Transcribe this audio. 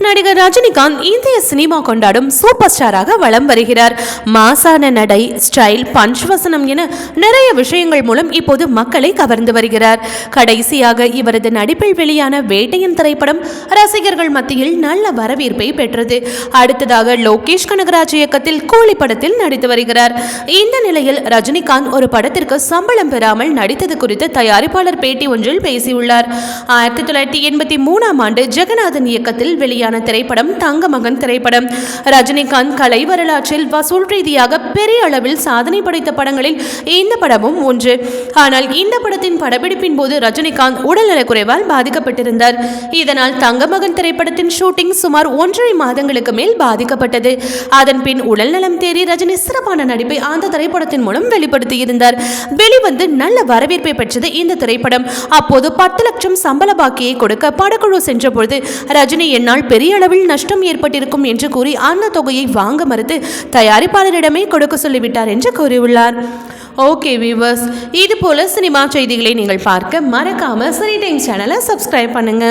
நடிகர் ரஜினிகாந்த் இந்திய சினிமா கொண்டாடும் சூப்பர் ஸ்டாராக வலம் வருகிறார். மாசான நடை ஸ்டைல் பஞ்ச் வசனம் என நிறைய விஷயங்கள் மூலம் இப்போது மக்களை கவர்ந்து வருகிறார். கடைசியாக இவரது நடிப்பில் வெளியான வேட்டையின் திரைப்படம் ரசிகர்கள் மத்தியில் நல்ல வரவேற்பை பெற்றது. அடுத்ததாக லோகேஷ் கனகராஜ் இயக்கத்தில் கூலி படத்தில் நடித்து வருகிறார். இந்த நிலையில் ரஜினிகாந்த் ஒரு படத்திற்கு சம்பளம் பெறாமல் நடித்தது குறித்து தயாரிப்பாளர் பேட்டி ஒன்றில் பேசியுள்ளார். ஆயிரத்தி தொள்ளாயிரத்தி எண்பத்தி மூணாம் ஆண்டு ஜெகநாதன் இயக்கத்தில் வெளியான திரைப்படம் தங்கமகன் திரைப்படம் ரஜினிகாந்த் கலை வரலாற்றில் வசூல் ரீதியாக பெரிய அளவில் சாதனை படைத்த படங்களில் இந்த படமும் ஒன்று. ஆனால் இந்த படத்தின் படப்பிடிப்பின் போது ரஜினிகாந்த் உடல்நலக்குறைவால் பாதிக்கப்பட்டிருந்தார். இதனால் தங்கமகன் திரைப்படத்தின் ஷூட்டிங் சுமார் ஒன்றரை மாதங்களுக்கு மேல் பாதிக்கப்பட்டது. அதன் பின் உடல்நலம் தேறி ரஜினி சிறப்பான நடிப்பை அந்த திரைப்படத்தின் மூலம் வெளிப்படுத்தியிருந்தார். வெளிவந்து நல்ல வரவேற்பை பெற்றது இந்த திரைப்படம். அப்போது பத்து லட்சம் சம்பள பாக்கியை கொடுக்க படக்குழு சென்றபொழுது ரஜினி என்னால் பெரிய அளவில் நஷ்டம் ஏற்பட்டிருக்கும் என்று கூறி அந்த தொகையை வாங்க மறுத்து தயாரிப்பாளரிடமே கொடுக்க சொல்லிவிட்டார் என்று கூறியுள்ளார். ஓகே வியூவர்ஸ் இது போல சினிமா செய்திகளை நீங்கள் பார்க்க மறக்காம சினி டைம் சேனலை சப்ஸ்கிரைப் பண்ணுங்க.